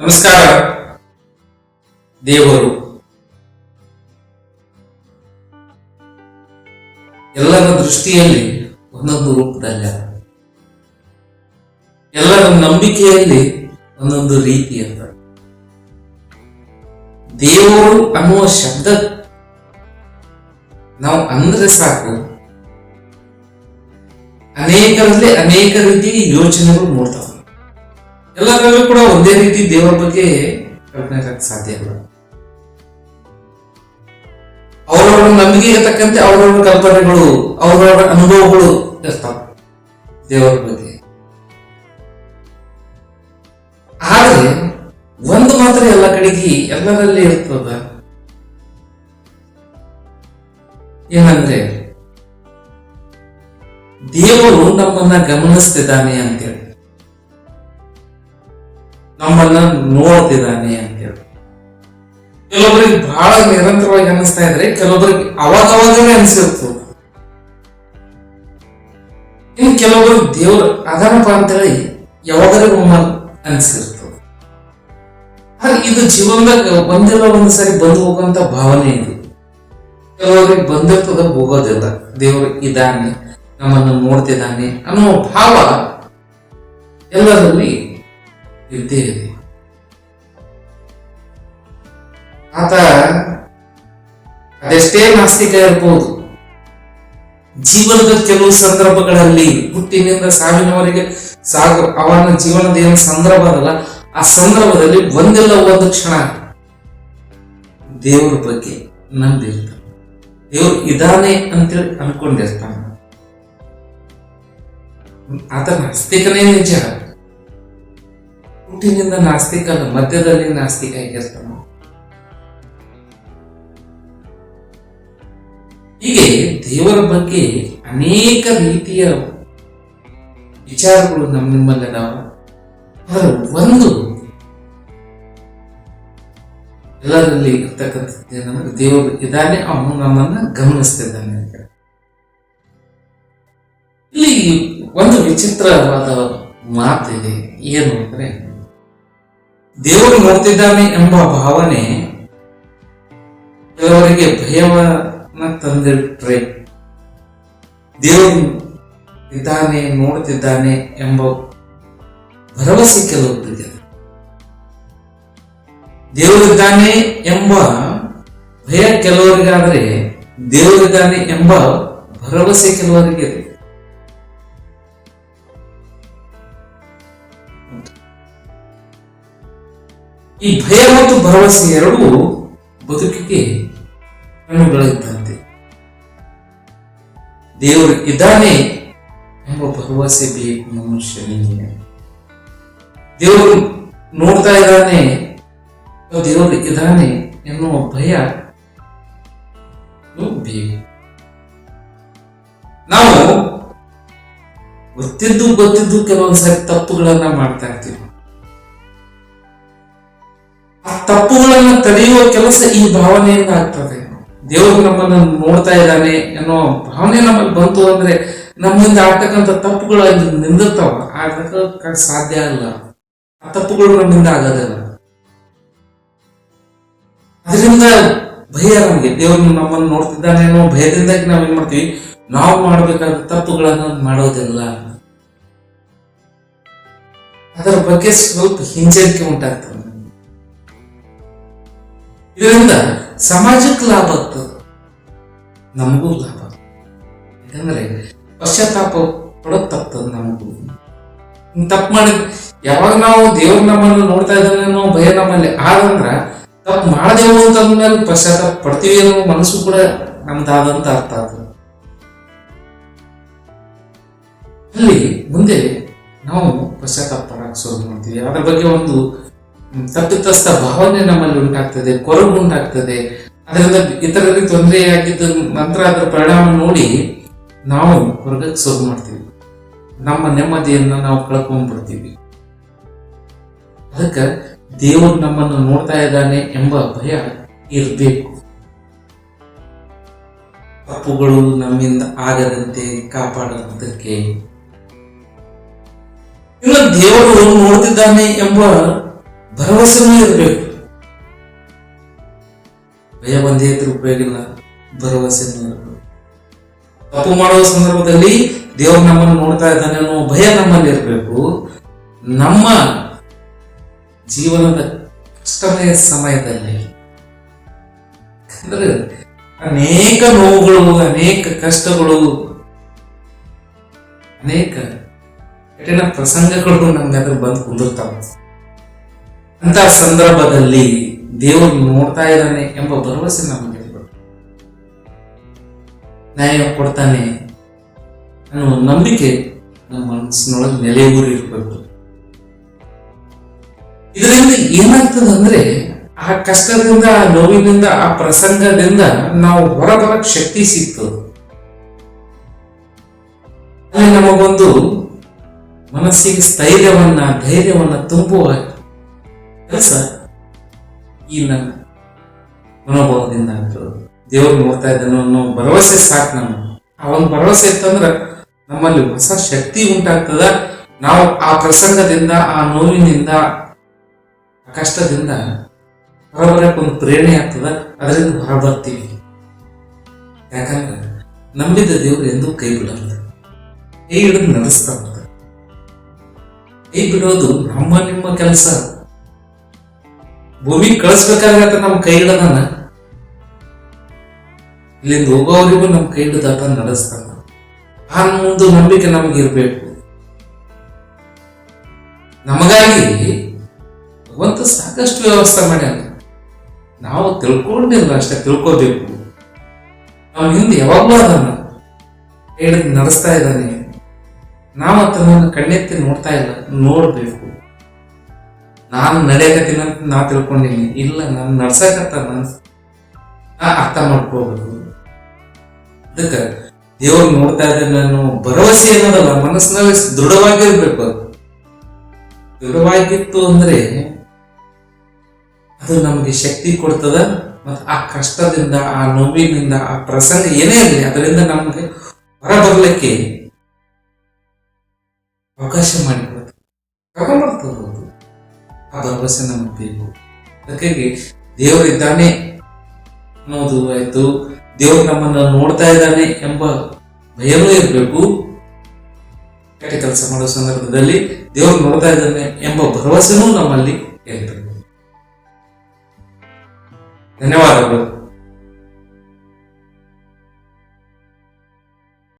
ನಮಸ್ಕಾರ, ದೇವರು. ಎಲ್ಲರ ದೃಷ್ಟಿಯಲ್ಲಿ ಒಂದೊಂದು ರೂಪದಲ್ಲ. ಎಲ್ಲರ ನಂಬಿಕೆಯಲ್ಲಿ ಒಂದೊಂದು ರೀತಿ ಅಂತ. ದೇವರು ಅನ್ನುವ ಶಬ್ದ ನಾವು ಅಂದ್ರೆ ಸಾಕು. ಅನೇಕರಲ್ಲಿ ಅನೇಕ ರೀತಿ ಯೋಚನೆಗಳು ಮೂಡ್ತಾವೆ. ಎಲ್ಲರಲ್ಲೂ ಕೂಡ ಒಂದೇ ರೀತಿ ದೇವರ ಬಗ್ಗೆ ಕಲ್ಪನೆ ಸಾಧ್ಯ ಇಲ್ಲ. ಅವರವರ ನಂಬಿಕೆಗೆ ತಕ್ಕಂತೆ ಅವರವರ ಕಲ್ಪನೆಗಳು, ಅವರವರ ಅನುಭವಗಳು ಇರ್ತಾವೆ ದೇವರ ಬಗ್ಗೆ. ಆದ್ರೆ ಒಂದು ಮಾತ್ರ ಎಲ್ಲ ಕಡೆಗೆ ಎಲ್ಲರಲ್ಲಿ ಇರ್ತದ? ಏನಂದ್ರೆ, ದೇವರು ನಮ್ಮನ್ನ ಗಮನಿಸ್ತಿದ್ದಾನೆ ಅಂತೇಳಿ ನಮ್ಮನ್ನ ನೋಡ್ತಿದ್ದಾನೆ ಅಂತೇಳಿ ಕೆಲವೊಬ್ಬರಿಗೆ ಬಹಳ ನಿರಂತರವಾಗಿ ಅನ್ನಿಸ್ತಾ ಇದ್ರೆ ಕೆಲವೊಬ್ಬರಿಗೆ ಅವಾಗ ಅನಿಸಿರ್ತದೆ ಇನ್ನು ಕೆಲವೊಬ್ಬರು ದೇವ್ರ ಅದಾನಪ್ಪ ಅಂತೇಳಿ ಯಾವಾಗಲೂ ಒಮ್ಮೆ ಅನಿಸಿರ್ತದೆ ಹಾಗೆ ಇದು ಜೀವನದಾಗ ಒಂದಿಲ್ಲ ಒಂದು ಸಾರಿ ಬಂದು ಹೋಗುವಂತ ಭಾವನೆ ಇದು. ಕೆಲವರಿಗೆ ಬಂದಿರ್ತದ ಹೋಗೋದಿಲ್ಲ. ದೇವರು ಇದ್ದಾನೆ, ನಮ್ಮನ್ನು ನೋಡ್ತಿದ್ದಾನೆ ಅನ್ನೋ ಭಾವ ಎಲ್ಲರಲ್ಲಿ ಇದೆ ಆತ ಅದೆಷ್ಟೇ ನಾಸ್ತಿಕ ಇರ್ಬೋದು, ಜೀವನದ ಕೆಲವು ಸಂದರ್ಭಗಳಲ್ಲಿ ಹುಟ್ಟಿನಿಂದ ಸಾವಿನವರೆಗೆ ಸಾಗು, ಅವನ ಜೀವನದ ಏನು ಸಂದರ್ಭ ಅಲ್ಲ ಆ ಸಂದರ್ಭದಲ್ಲಿ ಒಂದಿಲ್ಲ ಒಂದು ಕ್ಷಣ ದೇವರ ಬಗ್ಗೆ ನಂಬಿರ್ತಾನೆ. ದೇವ್ರು ಇದಾನೆ ಅಂತೇಳಿ ಅನ್ಕೊಂಡಿರ್ತಾನೆ. ಆತ ನಾಸ್ತಿಕನೇ ನಿಜ. ಹುಟ್ಟಿನಿಂದ ನಾಸ್ತಿಕ ಮಧ್ಯದಲ್ಲಿ ನಾಸ್ತಿಕ ಹೇಗಿರ್ತಾನೆ ಹೀಗೆ ದೇವರ ಬಗ್ಗೆ ಅನೇಕ ರೀತಿಯ ವಿಚಾರಗಳು ನಮ್ಮ ನಿಮ್ಮಲ್ಲಿ ನಾವು ಆದರೆ ಒಂದು ಎಲ್ಲರಲ್ಲಿ ಇರ್ತಕ್ಕಂಥದ್ದು ಏನಂದ್ರೆ ದೇವರು ಇದ್ದಾನೆ, ಅವನು ನಮ್ಮನ್ನ ಗಮನಿಸ್ತಿದ್ದಾನೆ ಇಲ್ಲಿ ಒಂದು ವಿಚಿತ್ರವಾದ ಮಾತಿದೆ, ಏನು ಅಂದ್ರೆ ದೇವರು ನೋಡ್ತಿದ್ದಾನೆ ಎಂಬ ಭಾವನೆ ಕೆಲವರಿಗೆ ಭಯವನ್ನ ತಂದಿಟ್ರೆ ದೇವರು ಇದ್ದಾನೆ, ನೋಡ್ತಿದ್ದಾನೆ ಎಂಬ ಭರವಸೆ ಕೆಲವೊಬ್ಬರಿಗೆ. ದೇವರಿದ್ದಾನೆ ಎಂಬ ಭಯ ಕೆಲವರಿಗಾದರೆ ದೇವರಿದ್ದಾನೆ ಎಂಬ ಭರವಸೆ ಕೆಲವರಿಗೆ. ಈ ಭಯ ಮತ್ತು ಭರವಸೆ ಎರಡೂ ಬದುಕಿಗೆ ಕಣ್ಣುಗಳಿದ್ದಂತೆ. ದೇವರು ಇದ್ದಾನೆ ಎಂಬ ಭರವಸೆ ಬೇಕು ಮನುಷ್ಯನಿಗೆ. ದೇವರು ನೋಡ್ತಾ ಇದ್ದಾನೆ ದೇವರು ಇದ್ದಾನೆ ಎನ್ನುವ ಭಯ ಬೇಕು. ನಾವು ಗೊತ್ತಿದ್ದು ಗೊತ್ತಿದ್ದು ಕೆಲವೊಂದ್ಸರಿ ತಪ್ಪುಗಳನ್ನ ಮಾಡ್ತಾ ಇರ್ತೀವಿ. ತಪ್ಪುಗಳನ್ನ ತಡೆಯುವ ಕೆಲಸ ಈ ಭಾವನೆಯಿಂದ ಆಗ್ತದೆ. ದೇವರು ನಮ್ಮನ್ನ ನೋಡ್ತಾ ಇದ್ದಾನೆ ಅನ್ನೋ ಭಾವನೆ ನಮ್ಮಲ್ಲಿ ಬಂತು ಅಂದ್ರೆ ನಮ್ಮಿಂದ ಆಗ್ತಕ್ಕಂಥ ತಪ್ಪುಗಳು ನಿಂದಿರ್ತಾವ. ಆಗಕ್ಕೆ ಸಾಧ್ಯ ಅಲ್ಲ. ಆ ತಪ್ಪುಗಳು ನಮ್ಮಿಂದ ಆಗೋದಿಲ್ಲ ಅದರಿಂದ ಭಯ ನಮಗೆ. ದೇವರು ನಮ್ಮನ್ನು ನೋಡ್ತಿದ್ದಾನೆ ಅನ್ನೋ ಭಯದಿಂದಾಗಿ ನಾವ್ ಏನ್ ಮಾಡ್ತೀವಿ? ನಾವು ಮಾಡಬೇಕಾದ ತಪ್ಪುಗಳನ್ನು ಮಾಡೋದಿಲ್ಲ. ಅದರ ಬಗ್ಗೆ ಸ್ವಲ್ಪ ಹಿಂಜರಿಕೆ ಉಂಟಾಗ್ತದೆ. ಇದರಿಂದ ಸಮಾಜಕ್ಕೆ ಲಾಭ ಆಗ್ತದೆ. ನಮಗೂ ಲಾಭ. ಯಾಕಂದ್ರೆ ಪಶ್ಚಾತ್ತಾಪ ಪಡೋದ್ ತಪ್ತದೆ ನಮಗೂ. ತಪ್ಪು ಮಾಡಿ, ಯಾವಾಗ ನಾವು ದೇವ್ರ ನಮ್ಮನ್ನು ನೋಡ್ತಾ ಇದ್ದಾನೆ ಅನ್ನೋ ಭಯ ನಮ್ಮಲ್ಲಿ. ಆದಂದ್ರ ತಪ್ಪು ಮಾಡದೇವು ಅಂತ ಅಂದ್ಮೇಲೆ ಪಶ್ಚಾತ್ತಾಪ ಪಡ್ತೀವಿ ಅನ್ನೋ ಮನಸ್ಸು ಕೂಡ ನಮ್ದಾದಂತ ಅರ್ಥ ಅದು ಅಲ್ಲಿ ಮುಂದೆ ನಾವು ಪಶ್ಚಾತ್ತಾಪ ಪಡಕ್ಕೆ ಶುರು ಮಾಡ್ತೀವಿ. ಅದರ ಬಗ್ಗೆ ಒಂದು ತಪ್ಪಿತಸ್ಥ ಭಾವನೆ ನಮ್ಮಲ್ಲಿ ಉಂಟಾಗ್ತದೆ, ಕೊರಗು ಉಂಟಾಗ್ತದೆ. ಅದರಿಂದ ಇತರರಿಗೆ ತೊಂದರೆಯಾಗಿದ್ದ ನಂತರ ಅದರ ಪರಿಣಾಮ ನೋಡಿ ನಾವು ಹೊರಗಕ್ಕೆ ಶುರು ಮಾಡ್ತೀವಿ. ನಮ್ಮ ನೆಮ್ಮದಿಯನ್ನ ನಾವು ಕಳ್ಕೊಂಡ್ಬಿಡ್ತೀವಿ ಅದಕ್ಕೆ ದೇವರು ನಮ್ಮನ್ನು ನೋಡ್ತಾ ಇದ್ದಾನೆ ಎಂಬ ಭಯ ಇರಬೇಕು. ತಪ್ಪುಗಳು ನಮ್ಮಿಂದ ಆಗದಂತೆ ಕಾಪಾಡುವುದಕ್ಕೆ ಇನ್ನು ದೇವರು ನೋಡ್ತಿದ್ದಾನೆ ಎಂಬ ಭರವಸೆನೂ ಇರಬೇಕು. ಭಯ ಒಂದೇ ಇದ್ರೆ ಉಪಯೋಗ ಇಲ್ಲ, ಭರವಸೆನೂ ಇರಬೇಕು. ತಪ್ಪು ಮಾಡುವ ಸಂದರ್ಭದಲ್ಲಿ ದೇವರು ನಮ್ಮನ್ನು ನೋಡ್ತಾ ಇದ್ದಾನೆ ಅನ್ನೋ ಭಯ ನಮ್ಮಲ್ಲಿ ಇರಬೇಕು. ನಮ್ಮ ಜೀವನದ ಕಷ್ಟಮಯ ಸಮಯದಲ್ಲಿ ಅಂದ್ರೆ ಅನೇಕ ನೋವುಗಳು, ಅನೇಕ ಕಷ್ಟಗಳು, ಅನೇಕ ಕಠಿಣ ಪ್ರಸಂಗಗಳು ನಮ್ಗೆ ಅದ್ರ ಬಂದು ಕುಂದಿರ್ತಾವ. ಅಂತ ಸಂದರ್ಭದಲ್ಲಿ ದೇವರು ನೋಡ್ತಾ ಇದ್ದಾನೆ ಎಂಬ ಭರವಸೆ ನಮಗೆ. ನ್ಯಾಯ ಕೊಡ್ತಾನೆ ಅನ್ನೋ ನಂಬಿಕೆ ನಮ್ಮ ಮನಸ್ಸಿನೊಳಗೆ ನೆಲೆಯೂರಿ ಇರಬೇಕು ಇದರಿಂದ ಏನಾಗ್ತದೆ ಅಂದ್ರೆ ಆ ಕಷ್ಟದಿಂದ, ಆ ನೋವಿನಿಂದ, ಆ ಪ್ರಸಂಗದಿಂದ ನಾವು ಹೊರಬರಕ್ ಶಕ್ತಿ ಸಿಗ್ತದೆ ಅಲ್ಲಿ ನಮಗೊಂದು ಮನಸ್ಸಿಗೆ ಸ್ಥೈರ್ಯವನ್ನ, ಧೈರ್ಯವನ್ನ ತುಂಬುವ ಕೆಲಸ ಈ ನನ್ನ ಮನೋಭಾವದಿಂದ ಆಗ್ತದೆ ದೇವ್ರು ನೋಡ್ತಾ ಇದ್ದಾನೋ ಅನ್ನೋ ಭರವಸೆ ಸಾಕು ನಮ್ಮ ಆ ಒಂದು ಭರವಸೆ ಇತ್ತಂದ್ರೆ ನಮ್ಮಲ್ಲಿ ಹೊಸ ಶಕ್ತಿ ಉಂಟಾಗ್ತದ. ನಾವು ಆ ಪ್ರಸಂಗದಿಂದ, ಆ ನೋವಿನಿಂದ, ಆ ಕಷ್ಟದಿಂದ ಹೊರಬರಕ್ಕೆ ಒಂದು ಪ್ರೇರಣೆ ಆಗ್ತದ. ಅದರಿಂದ ಹೊರಬರ್ತೀವಿ. ಯಾಕಂದ್ರೆ ನಂಬಿದ ದೇವ್ರು ಎಂದೂ ಕೈ ಬಿಡಲ್ಲ. ಕೈ ಹಿಡಿದು ನಡೆಸ್ತಾ ಕೈ ಬಿಡೋದು ನಮ್ಮ ನಿಮ್ಮ ಕೆಲಸ. ಭೂಮಿ ಕಳಿಸ್ಬೇಕಾಗತ್ತ ನಮ್ಮ ಕೈ ಹಿಡದನ ಇಲ್ಲಿಂದ ಹೋಗೋವರೆಗೂ ನಮ್ಮ ಕೈ ದಾಟ ನಡೆಸ್ತಾನ ಆ ಒಂದು ನಂಬಿಕೆ ನಮ್ಗೆ ಇರಬೇಕು. ನಮಗಾಗಿ ಭಗವಂತ ಸಾಕಷ್ಟು ವ್ಯವಸ್ಥೆ ಮಾಡ್ಯಾನ. ನಾವು ತಿಳ್ಕೊಂಡಿಲ್ಲ ಅಷ್ಟೇ, ತಿಳ್ಕೋಬೇಕು. ನಾವು ಹಿಂದೆ ಯಾವಾಗಲೂ ಅದನ್ನ ಹೇಳಿದ್ ನಡೆಸ್ತಾ ಇದ್ದಾನೆ. ನಾವು ಅದನ್ನ ಕಣ್ಣೆತ್ತಿ ನೋಡ್ತಾ ಇಲ್ಲ, ನೋಡ್ಬೇಕು. ನಾನು ನಡೆಯಕತ್ತೀನಿ ಅಂತ ನಾ ತಿಳ್ಕೊಂಡಿನಿ ಇಲ್ಲ, ನಾನು ನಡ್ಸಕತ್ತ ನಾ ಅರ್ಥ ಮಾಡ್ಕೋಬಹುದು ಅದಕ್ಕೆ ದೇವ್ರು ನೋಡ್ತಾ ಇದ್ರೆ ನಾನು ಭರವಸೆ ಏನದಲ್ಲ ಮನಸ್ಸಿನಲ್ಲಿ ದೃಢವಾಗಿರ್ಬೇಕು ಅದು. ದೃಢವಾಗಿತ್ತು ಅಂದ್ರೆ ಅದು ನಮಗೆ ಶಕ್ತಿ ಕೊಡ್ತದ ಮತ್ತು ಆ ಕಷ್ಟದಿಂದ, ಆ ನೋವಿನಿಂದ, ಆ ಪ್ರಸಂಗ ಏನೇ ಇರಲಿ, ಅದರಿಂದ ನಮಗೆ ಹೊರಬರ್ಲಿಕ್ಕೆ ಅವಕಾಶ ಭರವಸೆ ನಮಗೆ ಬೇಕು. ಅದಕ್ಕಾಗಿ ದೇವರಿದ್ದಾನೆ ಅನ್ನೋದು ಆಯ್ತು. ದೇವರು ನಮ್ಮನ್ನು ನೋಡ್ತಾ ಇದ್ದಾನೆ ಎಂಬ ಭಯವೂ ಇರಬೇಕು. ಕೆಟ್ಟ ಕೆಲಸ ಮಾಡೋ ಸಂದರ್ಭದಲ್ಲಿ ದೇವರು ನೋಡ್ತಾ ಇದ್ದಾನೆ ಎಂಬ ಭರವಸೆನೂ ನಮ್ಮಲ್ಲಿ ಇರಬೇಕು. ಧನ್ಯವಾದಗಳು.